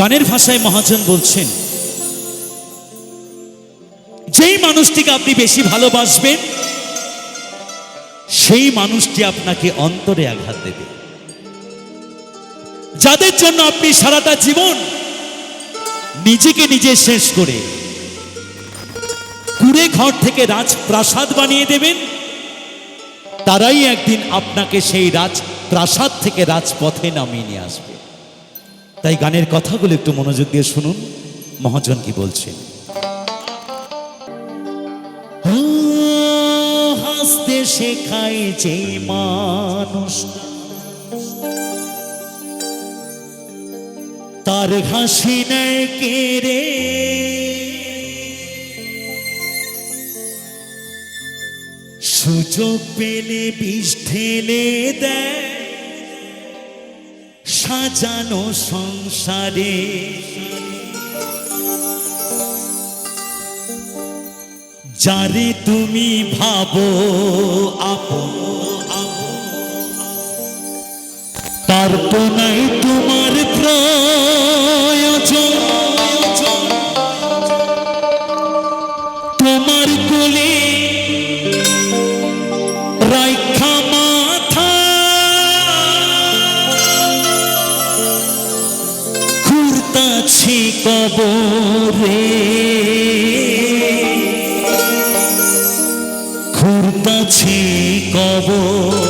গানের ভাষায় মহাজন বলছেন, যেই মানুষটিকে আপনি বেশি ভালোবাসবেন, সেই মানুষটি আপনাকে অন্তরে আঘাত দেবে। যাদের জন্য আপনি সারাটা জীবন নিজেকে নিজে শেষ করে কুড়ে ঘর থেকে রাজপ্রাসাদ বানিয়ে দেবেন, তারাই একদিন আপনাকে সেই রাজ প্রাসাদ থেকে রাজপথে নামিয়ে নিয়ে আসবে। তাই গানের কথাগুলো একটু মনোযোগ দিয়ে শুনুন। মহাজন কি বলছেন? হাসতে শেখায় যে মানুষ তার হাসি নেয় কেড়ে সুযোগ পেলে বিষ ঠেলে দেয়। সাজানো সংসারে? যারে তুমি ভাবো আপন তার তো নাই তোমার প্রয়োজন ঘুরতাছি কবরে। খুরতাছি কবর।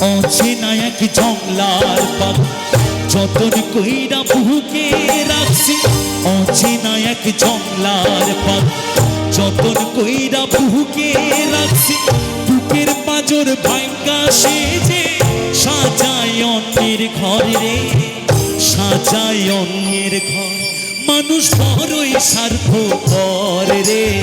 অচেনা এক জংলার পাত। যতন কইরা বুকে রাখছি, অচেনা এক জংলার পাত। যতন কইরা বুকে রাখছি, বুকের পাজর ভাঙ্গা সেজে সাজায় অন্যের ঘর রে, সাজায় অন্যের ঘর। মানুষ বড়ই স্বার্থ রে।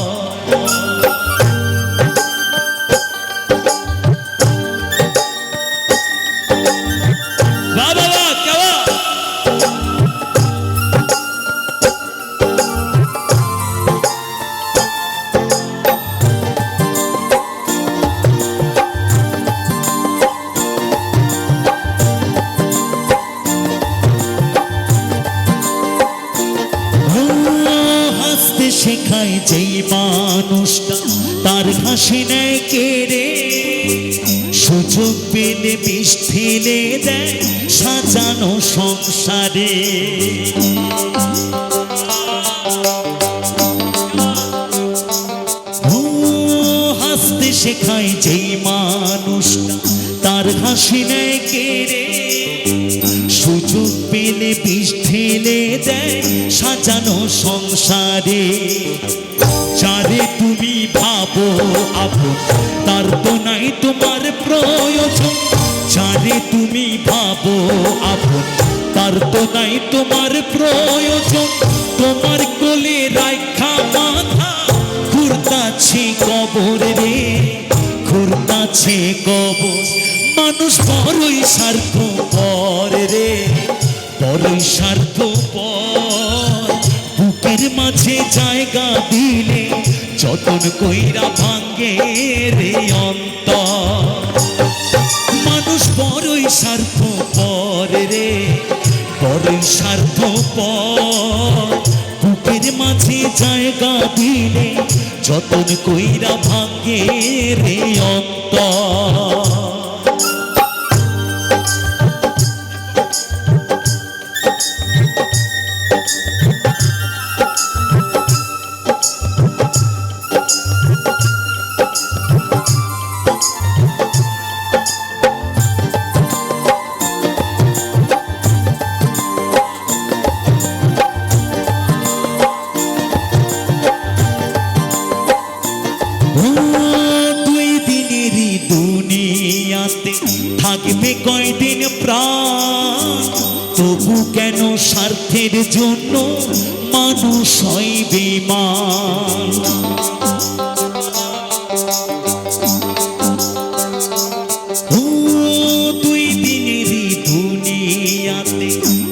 যেই মানুষটা তার হাসি নেয় কেড়ে সুযোগ পেলে বিষ ঠেলে দেয় সাজানো সংসারে। হাসতে শেখায় যেই মানুষটা তার হাসি নেয় কেড়ে সুযোগ পেলে বিষ দেয় সাজানো সংসারে। তুমি ভাবো আপন, তার তো নাই তোমার প্রয়োজন। তোমার কোলে রাখা মাথা ঘুরতাছি কবর রে ঘুরতাছে কবর। মানুষ বড়ই স্বার্থ পর রে বড়ই স্বার্থ পর বুকের মাঝে জায়গা দিলে যতন কইরা ভাঙ্গে রে অন্ত মানুষ বড়ই স্বার্থ পর রে বড়ই স্বার্থ বুকের মাঝে জায়গা দিলে যতন কইরা ভাগ্যে রে অন্তর। স্বার্থের জন্য মানুষ হয় বেমান দুই দিনেরই দুনিয়াতে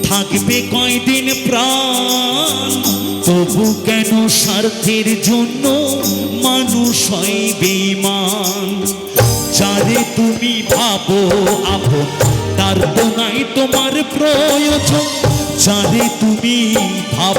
থাকবে কয়দিন প্রাণ। তবু কেন স্বার্থের জন্য মানুষ হয় বেমান যারে তুমি ভাবো আপন তার তো নাই তোমার প্রয়োজন। যারে তুমি ভাব